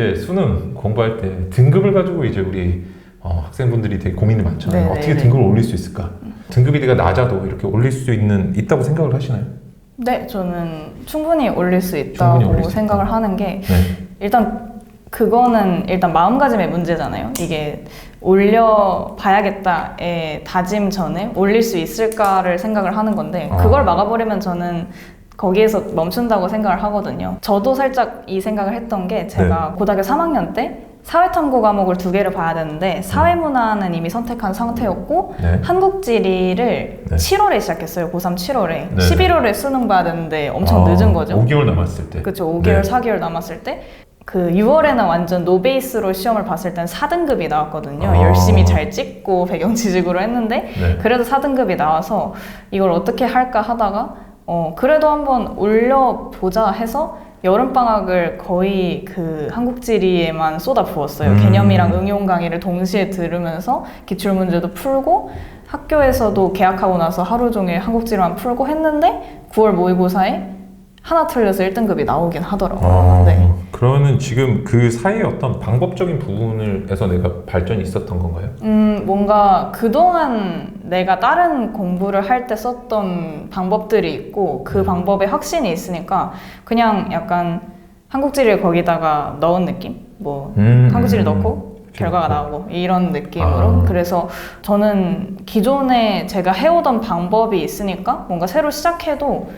이제 수능 공부할 때 등급을 가지고 이제 우리 어, 학생분들이 되게 고민이 많잖아요. 네, 어떻게 네, 등급을 올릴 수 있을까? 등급이 내가 낮아도 이렇게 올릴 수 있는 있다고 생각을 하시나요? 네, 저는 충분히 올릴 수 있다고 충분히 올릴 수 생각을. 하는 게 네. 일단 그거는 일단 마음가짐의 문제잖아요. 이게 올려 봐야겠다의 다짐 전에 올릴 수 있을까를 생각을 하는 건데 아. 그걸 막아버리면 저는 거기에서 멈춘다고 생각을 하거든요. 저도 살짝 이 생각을 했던 게 제가 고등학교 3학년 때 사회탐구 과목을 두 개를 봐야 되는데 사회문화는 이미 선택한 상태였고 네. 한국지리를 네. 7월에 시작했어요. 고3 7월에. 네. 11월에 수능 봐야 되는데 엄청 아, 늦은 거죠. 5개월 남았을 때. 그렇죠. 5개월, 네. 4개월 남았을 때. 그 6월에는 완전 노베이스로 시험을 봤을 땐 4등급이 나왔거든요. 아. 열심히 잘 찍고 배경 지식으로 했는데 네. 그래도 4등급이 나와서 이걸 어떻게 할까 하다가 어 그래도 한번 올려보자 해서 여름방학을 거의 그 한국지리에만 쏟아 부었어요. 음. 개념이랑 응용 강의를 동시에 들으면서 기출문제도 풀고 학교에서도 개학하고 나서 하루 종일 한국지리만 풀고 했는데 9월 모의고사에 하나 틀려서 1등급이 나오긴 하더라고요. 아, 네. 그러면 지금 그 사이에 어떤 방법적인 부분을해서 내가 발전이 있었던 건가요? 음, 뭔가 그동안 내가 다른 공부를 할 때 썼던 방법들이 있고 그 방법에 확신이 있으니까 그냥 약간 한국지를 거기다가 넣은 느낌? 뭐 음, 한국지를 음, 넣고 음. 결과가 나오고 이런 느낌으로 아. 그래서 저는 기존에 제가 해오던 방법이 있으니까 뭔가 새로 시작해도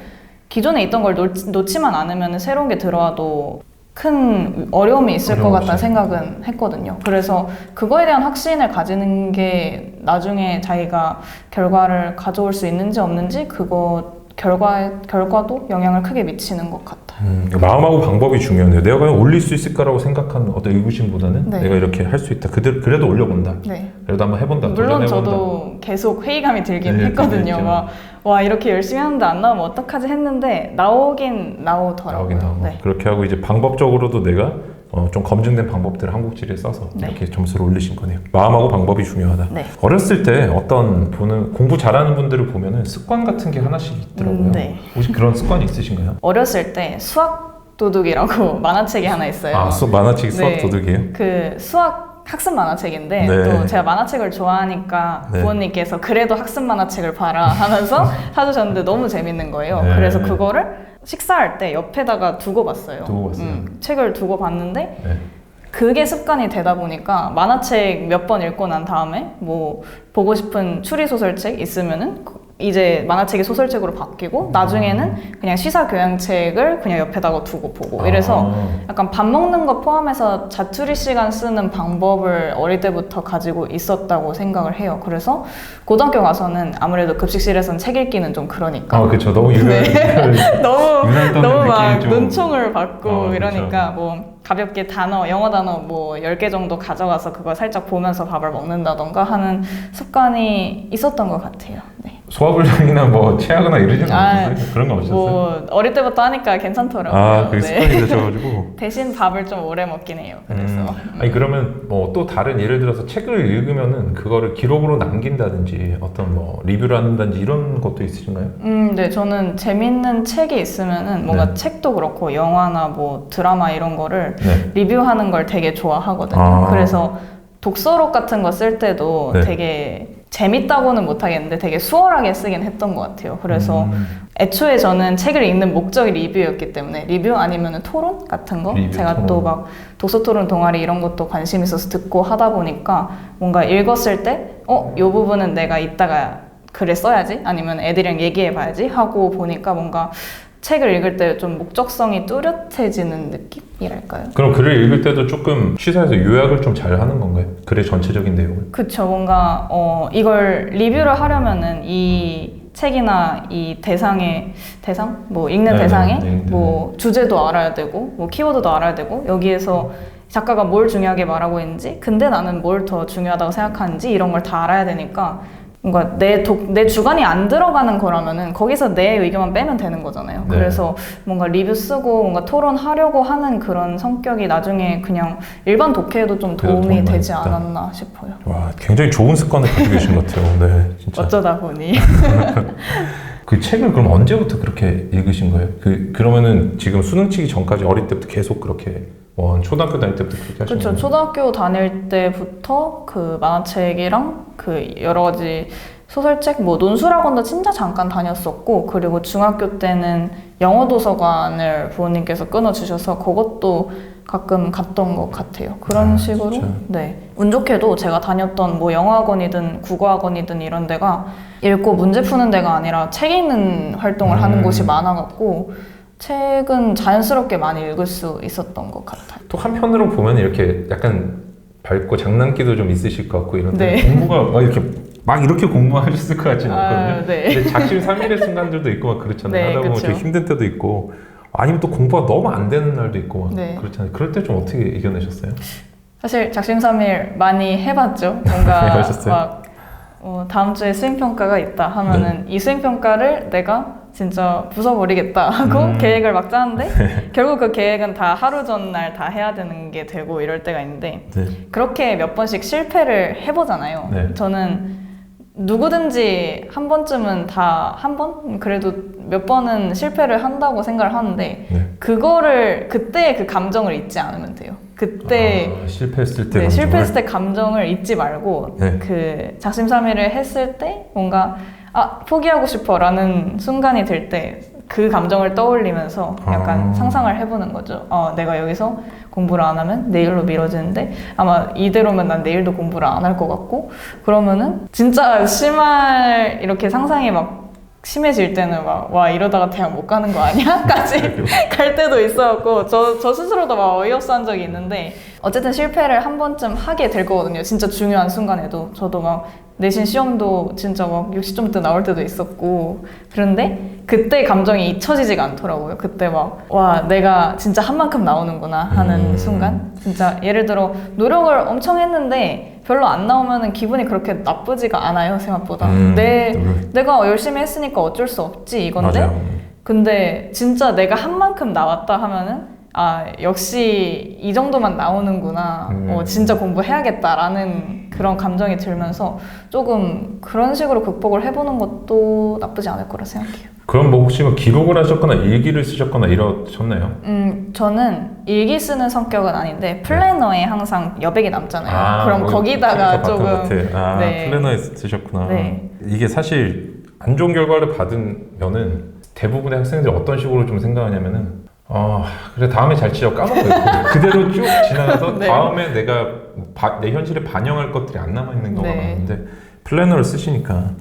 기존에 있던 걸 놓, 놓지만 않으면 새로운 게 들어와도 큰 어려움이 있을 것 어려움 같다는. 생각은 했거든요. 그래서 그거에 대한 확신을 가지는 게 나중에 자기가 결과를 가져올 수 있는지 없는지 그거 결과 결과도 영향을 크게 미치는 것 같아요. 음, 마음하고 방법이 중요한데요. 내가 과연 올릴 수 있을까라고 생각하는 어떤 의구심보다는 네. 내가 이렇게 할 수 있다. 그대로 그래도 올려본다. 네. 그래도 한번 해본다. 물론 도전해본다. 저도 계속 회의감이 들긴 네, 했거든요. 막, 와, 이렇게 열심히 하는데 안 나오면 어떡하지 했는데, 나오긴 나오더라고요. 나오긴 나오고 네. 그렇게 하고 이제 방법적으로도 내가 어, 좀 검증된 방법들을 한국 지리에 써서 네. 이렇게 점수를 올리신 거네요. 마음하고 방법이 중요하다. 네. 어렸을 때 어떤 보는 공부 잘하는 분들을 보면은 습관 같은 게 하나씩 있더라고요. 음, 네. 혹시 그런 습관이 있으신가요? 어렸을 때 수학 도둑이라고 만화책이 하나 있어요. 아, 수업 만화책 수학 네. 도둑이에요? 그 수학 학습 만화책인데 네. 또 제가 만화책을 좋아하니까 네. 부모님께서 그래도 학습 만화책을 봐라 하면서 사주셨는데 너무 재밌는 거예요. 네. 그래서 그거를 식사할 때 옆에다 두고 봤어요. 두고 봤어요? 음, 책을 두고 봤는데 네. 그게 습관이 되다 보니까 만화책 몇 번 읽고 난 다음에 뭐 보고 싶은 추리 소설책 있으면은 그- 이제 만화책이 소설책으로 바뀌고 나중에는 그냥 시사 교양책을 그냥 옆에다가 두고 보고 이래서 아, 약간 밥 먹는 거 포함해서 자투리 시간 쓰는 방법을 어릴 때부터 가지고 있었다고 생각을 해요. 그래서 고등학교 가서는 아무래도 급식실에선 책 읽기는 좀 그러니까 아 그렇죠. 너무 유명. 너무 너무 막 좀- 눈총을 받고 어. 이러니까 뭐 가볍게 단어 영어 단어 뭐 10개 정도 가져가서 그걸 살짝 보면서 밥을 먹는다던가 하는 습관이 있었던 것 같아요. 네. 소화불량이나 뭐 체하거나 이러지는 아, 않으셨어요? 그런 거 없었어요? 뭐 어릴 때부터 하니까 괜찮더라고요. 아, 그게 네. 습관이 되셔가지고. 대신 밥을 좀 오래 먹긴 해요. 그래서 음, 아니 그러면 뭐 또 다른 예를 들어서 책을 읽으면은 그거를 기록으로 남긴다든지 어떤 뭐 리뷰를 한다든지 이런 것도 있으신가요? 음, 네, 저는 재밌는 책이 있으면은 뭔가 네. 책도 그렇고 영화나 뭐 드라마 이런 거를 네. 리뷰하는 걸 되게 좋아하거든요. 아. 그래서 독서록 같은 거 쓸 때도 네. 되게 재밌다고는 못하겠는데 되게 수월하게 쓰긴 했던 것 같아요. 그래서 음, 애초에 저는 책을 읽는 목적이 리뷰였기 때문에 리뷰 아니면 토론 같은 거 리뷰, 제가. 또막 독서 토론 동아리 이런 것도 관심 있어서 듣고 하다 보니까 뭔가 읽었을 때 어, 요 부분은 내가 이따가 글에 써야지 아니면 애들이랑 얘기해 봐야지 하고 보니까 뭔가 책을 읽을 때 좀 목적성이 뚜렷해지는 느낌이랄까요? 그럼 글을 읽을 때도 조금 시사해서 요약을 좀 잘 하는 건가요? 글의 전체적인 내용을? 그쵸 뭔가 어 이걸 리뷰를 하려면은 이 책이나 이 대상의 대상 뭐 읽는 네, 대상의 네, 네, 뭐 주제도 알아야 되고 뭐 키워드도 알아야 되고 여기에서 작가가 뭘 중요하게 말하고 있는지 근데 나는 뭘 더 중요하다고 생각하는지 이런 걸 다 알아야 되니까 뭔가 내, 독, 내 주관이 안 들어가는 거라면은 거기서 내 의견만 빼면 되는 거잖아요. 네. 그래서 뭔가 리뷰 쓰고 뭔가 토론하려고 하는 그런 성격이 나중에 그냥 일반 독해에도 좀 도움이 되지 됐다. 않았나 싶어요. 와 굉장히 좋은 습관을 가지고 계신 것 같아요. 네, 진짜. 어쩌다 보니 그 책을 그럼 언제부터 그렇게 읽으신 거예요? 그 그러면은 지금 수능 치기 전까지 어릴 때부터 계속 그렇게 원 초등학교 다닐 때부터 그렇게 하셨나요? 그렇죠. 초등학교 다닐 때부터 그 만화책이랑 그 여러 가지 소설책, 뭐 논술학원도 진짜 잠깐 다녔었고, 그리고 중학교 때는 영어 도서관을 부모님께서 끊어주셔서 그것도 가끔 갔던 것 같아요. 그런 아, 식으로. 진짜? 네. 운 좋게도 제가 다녔던 뭐 영어학원이든 국어학원이든 이런 데가 읽고 문제 푸는 데가 아니라 책 읽는 활동을 하는 음. 곳이 많아갖고, 책은 자연스럽게 많이 읽을 수 있었던 것 같아요. 또 한편으로 보면 이렇게 약간 밝고 장난기도 좀 있으실 것 같고 이런데 네. 공부가 막 이렇게 막 이렇게 공부하셨을 것 같지는 않거든요. 아, 네. 근데 작심 삼일의 순간들도 있고 막 그렇잖아요. 네, 하다 보면 그쵸. 되게 힘든 때도 있고 아니면 또 공부가 너무 안 되는 날도 있고 막 네. 그렇잖아요. 그럴 때 좀 어떻게 이겨내셨어요? 사실 작심삼일 많이 해봤죠. 뭔가? 막 어, 다음 주에 수행 평가가 있다 하면은 이 수행 평가를 내가 진짜 부숴버리겠다 하고 음. 계획을 막 짜는데 결국 그 계획은 다 하루 전날 다 해야 되는 게 되고 이럴 때가 있는데 네. 그렇게 몇 번씩 실패를 해보잖아요. 네. 저는 누구든지 한 번쯤은 다 한 번? 그래도 몇 번은 실패를 한다고 생각을 하는데 네. 그거를 그때 그 감정을 잊지 않으면 돼요. 그때 아, 실패했을 때 네, 감정을? 실패했을 때 감정을 잊지 말고 네. 그 작심삼일을 했을 때 뭔가 아 포기하고 싶어 라는 순간이 들때그 감정을 떠올리면서 약간 아. 상상을 해보는 거죠. 어, 내가 여기서 공부를 안 하면 내일로 미뤄지는데 아마 이대로면 난 내일도 공부를 안 할 것 같고 그러면은 진짜 심할 이렇게 상상이 막 심해질 때는 막 와 이러다가 대학 못 가는 거 아니야?까지 갈 때도 있어갖고 저, 저 스스로도 막 어이없어 한 적이 있는데 어쨌든 실패를 한 번쯤 하게 될 거거든요. 진짜 중요한 순간에도 저도 막 내신 시험도 진짜 막 60점대 나올 때도 있었고 그런데 그때 감정이 잊혀지지가 않더라고요. 그때 막 와 내가 진짜 한 만큼 나오는구나 하는 음. 순간 진짜 예를 들어 노력을 엄청 했는데 별로 안 나오면은 기분이 그렇게 나쁘지가 않아요 생각보다 음, 내 노력. 내가 열심히 했으니까 어쩔 수 없지 이건데 맞아요. 근데 진짜 내가 한 만큼 나왔다 하면은 아 역시 이 정도만 나오는구나 음. 어, 진짜 공부해야겠다라는 그런 감정이 들면서 조금 그런 식으로 극복을 해보는 것도 나쁘지 않을 거라 생각해요. 그럼 뭐 혹시 뭐 기록을 하셨거나 일기를 쓰셨거나 이러셨나요? 음 저는 일기 쓰는 성격은 아닌데 플래너에 항상 여백이 남잖아요. 그럼 거기 거기다가 책에서 봤던 조금 것 같아. 아, 네. 플래너에 쓰셨구나. 네. 이게 사실 안 좋은 결과를 받으면은 대부분의 학생들이 어떤 식으로 좀 생각하냐면은 어 그래 다음에 잘 치자고 까먹어요. 그대로 쭉 지나가서 네. 다음에 내가 바- 내 현실에 반영할 것들이 안 남아 있는 경우가 네. 많은데 플래너를 쓰시니까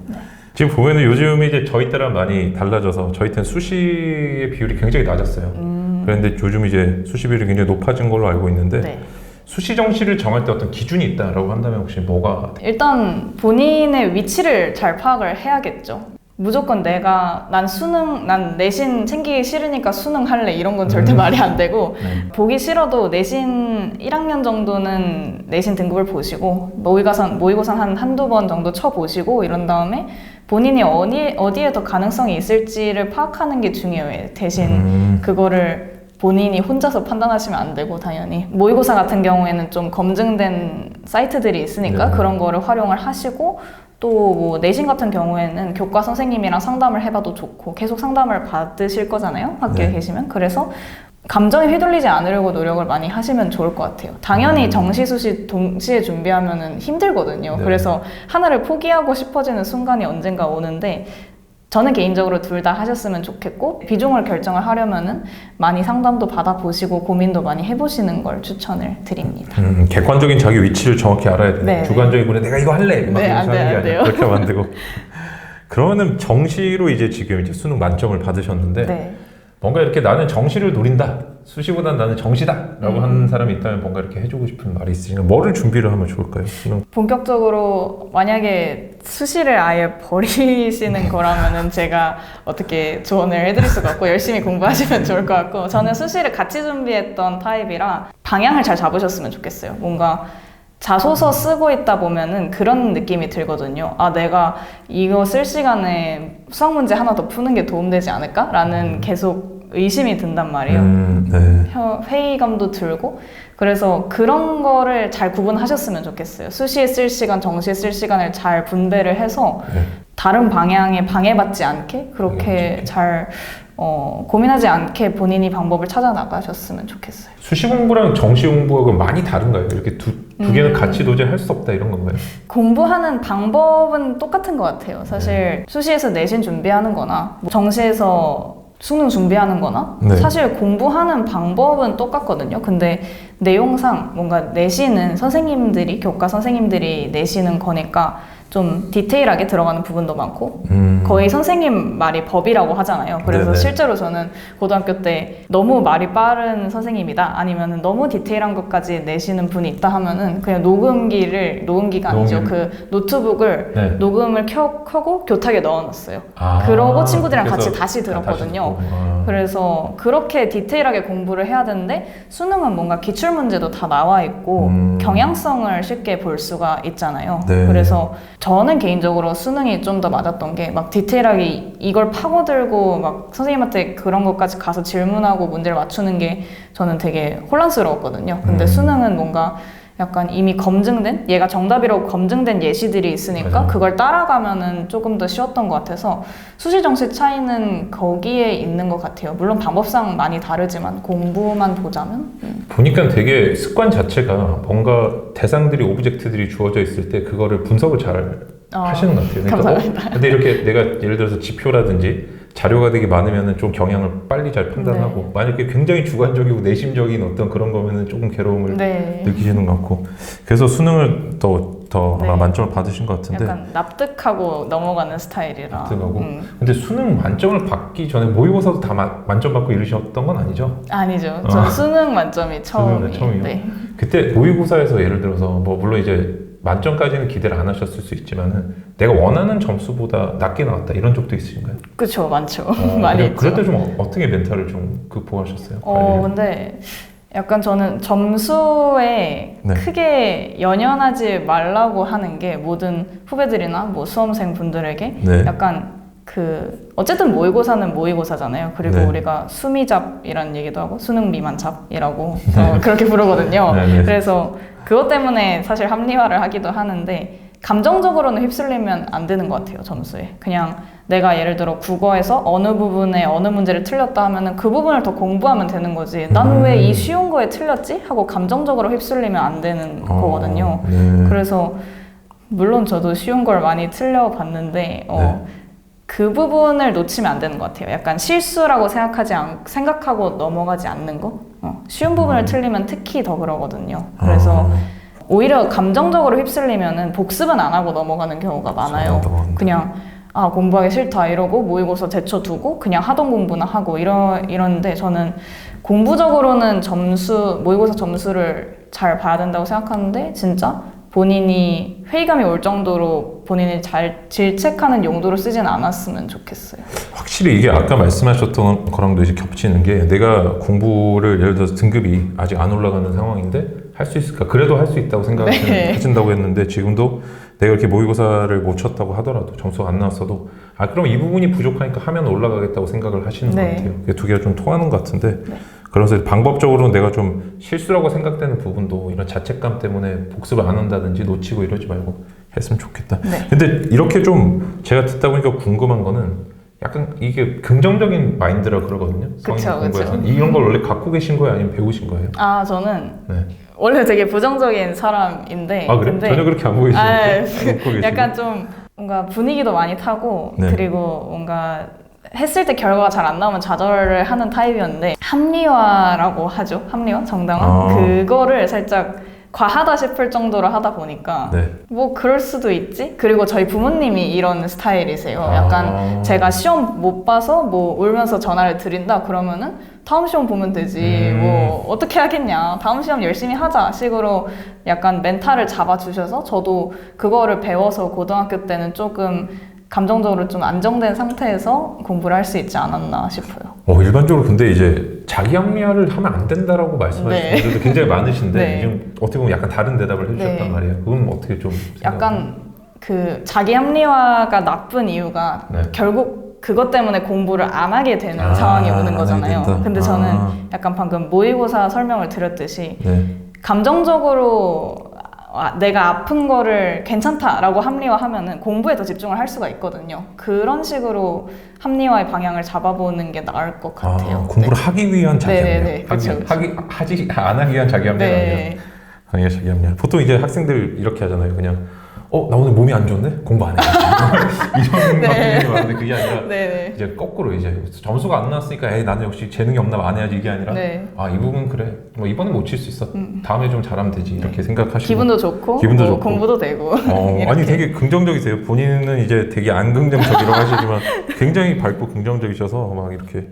지금 보면은 요즘 이제 저희 때랑 많이 달라져서 저희 때는 수시의 비율이 굉장히 낮았어요. 음, 그런데 요즘 이제 수시 비율이 굉장히 높아진 걸로 알고 있는데 네. 수시 정시를 정할 때 어떤 기준이 있다라고 한다면 혹시 뭐가 일단 본인의 위치를 잘 파악을 해야겠죠. 무조건 내가 난 수능, 난 내신 챙기기 싫으니까 수능 할래 이런 건 절대 음. 말이 안 되고 네. 보기 싫어도 내신 1학년 정도는 내신 등급을 보시고 모의고사 모의고사 한 한두 번 정도 쳐 보시고 이런 다음에 본인이 어디 어디에 더 가능성이 있을지를 파악하는 게 중요해요. 대신 음, 그거를 본인이 혼자서 판단하시면 안 되고 당연히 모의고사 같은 경우에는 좀 검증된 사이트들이 있으니까 네. 그런 거를 활용을 하시고 또 뭐 내신 같은 경우에는 교과 선생님이랑 상담을 해봐도 좋고 계속 상담을 받으실 거잖아요 학교에 네. 계시면 그래서 감정에 휘둘리지 않으려고 노력을 많이 하시면 좋을 것 같아요. 당연히 음. 정시 수시 동시에 준비하면은 힘들거든요. 네. 그래서 하나를 포기하고 싶어지는 순간이 언젠가 오는데 저는 개인적으로 둘 다 하셨으면 좋겠고 비중을 결정을 하려면은 많이 상담도 받아보시고 고민도 많이 해보시는 걸 추천을 드립니다. 음, 객관적인 자기 위치를 정확히 알아야 돼. 네, 주관적인 분에 내가 이거 할래. 막 네, 돼요, 게안 아니라 돼요. 그렇게 만들고. 그러면은 정시로 이제 지금 이제 수능 만점을 받으셨는데 네. 뭔가 이렇게 나는 정시를 노린다. 수시보단 나는 정시다 라고 음. 하는 사람이 있다면 뭔가 이렇게 해주고 싶은 말이 있으시면 뭐를 준비를 하면 좋을까요? 본격적으로 만약에 수시를 아예 버리시는 거라면은 제가 어떻게 조언을 해드릴 수가 없고 열심히 공부하시면 좋을 것 같고 저는 수시를 같이 준비했던 타입이라 방향을 잘 잡으셨으면 좋겠어요. 뭔가 자소서 쓰고 있다 보면은 그런 느낌이 들거든요. 아, 내가 이거 쓸 시간에 수학 문제 하나 더 푸는 게 도움되지 않을까? 라는 계속 의심이 든단 말이에요. 음, 네. 혀- 회의감도 들고 그래서 그런 거를 잘 구분하셨으면 좋겠어요. 수시에 쓸 시간, 정시에 쓸 시간을 잘 분배를 해서 네. 다른 방향에 방해받지 않게 그렇게 음, 잘 어, 고민하지 않게 본인이 방법을 찾아 나가셨으면 좋겠어요. 수시 공부랑 정시 공부가 그럼 많이 다른가요? 이렇게 두, 두 개는 음. 같이 도저히 할 수 없다 이런 건가요? 공부하는 방법은 똑같은 것 같아요. 사실 수시에서 내신 준비하는 거나 뭐 정시에서 수능 준비하는 거나 네. 사실 공부하는 방법은 똑같거든요. 근데 내용상 뭔가 내시는 선생님들이 교과 선생님들이 내시는 거니까 좀 디테일하게 들어가는 부분도 많고 음. 거의 선생님 말이 법이라고 하잖아요. 그래서 네네. 실제로 저는 고등학교 때 너무 말이 빠른 선생님이다 아니면 너무 디테일한 것까지 내시는 분이 있다 하면은 그냥 녹음기를 녹음기가 아니죠. 녹음기. 그 노트북을 네. 녹음을 켜, 켜고 교탁에 넣어놨어요. 아, 그러고 친구들이랑 같이 다시 들었거든요. 다시. 아. 그래서 그렇게 디테일하게 공부를 해야 되는데 수능은 뭔가 기출 문제도 다 나와 있고 음. 경향성을 쉽게 볼 수가 있잖아요. 네. 그래서 저는 개인적으로 수능이 좀 더 맞았던 게 막 디테일하게 이- 이걸 파고들고 막 선생님한테 그런 것까지 가서 질문하고 문제를 맞추는 게 저는 되게 혼란스러웠거든요. 근데 음. 수능은 뭔가 약간 이미 검증된 얘가 정답이라고 검증된 예시들이 있으니까 맞아요. 그걸 따라가면은 조금 더 쉬웠던 것 같아서 수시 정시 차이는 거기에 있는 것 같아요. 물론 방법상 많이 다르지만 공부만 보자면 음. 보니까 되게 습관 자체가 뭔가 대상들이 오브젝트들이 주어져 있을 때 그거를 분석을 잘 어, 하시는 것 같아요. 감사합니다. 어? 근데 이렇게 내가 예를 들어서 지표라든지 자료가 되게 많으면은 좀 경향을 빨리 잘 판단하고 네. 만약에 굉장히 주관적이고 내심적인 어떤 그런 거면은 조금 괴로움을 네. 느끼시는 것 같고 그래서 수능을 더, 더 네. 아마 만점을 받으신 것 같은데 약간 납득하고 넘어가는 스타일이라. 납득하고? 음. 근데 수능 만점을 받기 전에 모의고사도 다 마- 만점 받고 이러셨던 건 아니죠? 아니죠. 전 아. 수능 만점이 처음이에요. 처음이요? 네. 그때 모의고사에서 예를 들어서 뭐 물론 이제 만점까지는 기대를 안 하셨을 수 있지만은 내가 원하는 점수보다 낮게 나왔다 이런 적도 있으신가요? 그쵸, 많죠. 어, 많이 있죠. 그럴 때 좀 어떻게 멘탈을 좀 극복하셨어요? 어, 관리를? 근데 약간 저는 점수에 네. 크게 연연하지 말라고 하는 게 모든 후배들이나 뭐 수험생 분들에게 네. 약간 그 어쨌든 모의고사는 모의고사잖아요. 그리고 네. 우리가 수미잡이라는 얘기도 하고 수능 미만잡이라고 어, 그렇게 부르거든요. 네, 네. 그래서 그것 때문에 사실 합리화를 하기도 하는데 감정적으로는 휩쓸리면 안 되는 것 같아요 점수에. 그냥 내가 예를 들어 국어에서 어느 부분에 어느 문제를 틀렸다 하면은 그 부분을 더 공부하면 되는 거지. 난 왜이 음. 쉬운 거에 틀렸지? 하고 감정적으로 휩쓸리면 안 되는 어, 거거든요. 네. 그래서 물론 저도 쉬운 걸 많이 틀려봤는데 어, 네. 그 부분을 놓치면 안 되는 것 같아요. 약간 실수라고 생각하지 않, 생각하고 넘어가지 않는 거. 어, 쉬운 부분을 음. 틀리면 특히 더 그러거든요. 그래서 아, 오히려 감정적으로 휩쓸리면은 복습은 안 하고 넘어가는 경우가 많아요. 넘어간다. 그냥 아 공부하기 싫다 이러고 모의고사 제쳐두고 그냥 하던 공부나 하고 이러 이러는데 저는 공부적으로는 점수 모의고사 점수를 잘 봐야 된다고 생각하는데 진짜 본인이 회의감이 올 정도로 본인이 잘 질책하는 용도로 쓰진 않았으면 좋겠어요. 확실히 이게 아까 말씀하셨던 거랑도 이제 겹치는 게 내가 공부를 예를 들어서 등급이 아직 안 올라가는 상황인데 할 수 있을까? 그래도 할 수 있다고 네. 생각하신다고 했는데 지금도 내가 이렇게 모의고사를 못 쳤다고 하더라도 점수가 안 나왔어도 아 그럼 이 부분이 부족하니까 하면 올라가겠다고 생각을 하시는 네. 것 같아요. 두 개가 좀 통하는 것 같은데 네. 그래서 방법적으로는 내가 좀 실수라고 생각되는 부분도 이런 자책감 때문에 복습을 안 한다든지 놓치고 이러지 말고 했으면 좋겠다. 네. 근데 이렇게 좀 제가 듣다 보니까 궁금한 거는 약간 이게 긍정적인 마인드라 그러거든요. 그쵸, 그쵸. 이런 걸 원래 갖고 계신 거예요, 아니면 배우신 거예요? 아 저는 네. 원래 되게 부정적인 사람인데 아 그래? 근데 전혀 그렇게 안 보이시는데? 아. 약간 좀 뭔가 분위기도 많이 타고 네. 그리고 뭔가 했을 때 결과가 잘 안 나오면 좌절을 하는 타입이었는데 합리화라고 하죠. 합리화, 정당화. 아. 그거를 살짝 과하다 싶을 정도로 하다 보니까 네. 뭐 그럴 수도 있지. 그리고 저희 부모님이 이런 스타일이세요. 아. 약간 제가 시험 못 봐서 뭐 울면서 전화를 드린다 그러면은 다음 시험 보면 되지. 음. 뭐 어떻게 하겠냐. 다음 시험 열심히 하자. 식으로 약간 멘탈을 잡아 주셔서 저도 그거를 배워서 고등학교 때는 조금 감정적으로 좀 안정된 상태에서 공부를 할 수 있지 않았나 싶어요. 어, 일반적으로 근데 이제 자기 합리화를 하면 안 된다라고 말씀하시는 네. 분들도 굉장히 많으신데 네. 지금 어떻게 보면 약간 다른 대답을 해주셨단 네. 말이에요. 그건 어떻게 좀? 약간 그 자기 합리화가 나쁜 이유가 네. 결국 그것 때문에 공부를 안 하게 되는 아, 상황이 안 오는 거잖아요. 근데 아. 저는 약간 방금 모의고사 설명을 드렸듯이 네. 감정적으로 아, 내가 아픈 거를 괜찮다라고 합리화하면은 공부에 더 집중을 할 수가 있거든요. 그런 식으로 합리화의 방향을 잡아보는 게 나을 것 같아요. 아, 공부를 하기 위한 자기 네, 합리화. 네, 네. 그쵸, 하기, 그쵸. 하기 하지 안 하기 위한 자기 합리화가 아니라 네. 강의가 자기 합리화. 보통 이제 학생들 이렇게 하잖아요. 그냥 어 나 오늘 몸이 안 좋은데 공부 안 해. 이런 네. 방법이 많은데 그게 아니라 네. 네. 이제 거꾸로 이제 점수가 안 나왔으니까 에이 나는 역시 재능이 없나 봐, 안 해야지 이게 아니라 네. 아 이 부분 그래 뭐 이번에 못칠 수 있어 다음에 좀 잘하면 되지 이렇게 생각하시고 기분도 좋고, 기분도 뭐 좋고. 공부도 되고. 어. 아니 되게 긍정적이세요 본인은 이제 되게 안 긍정적이라고 하시지만 굉장히 밝고 긍정적이셔서 막 이렇게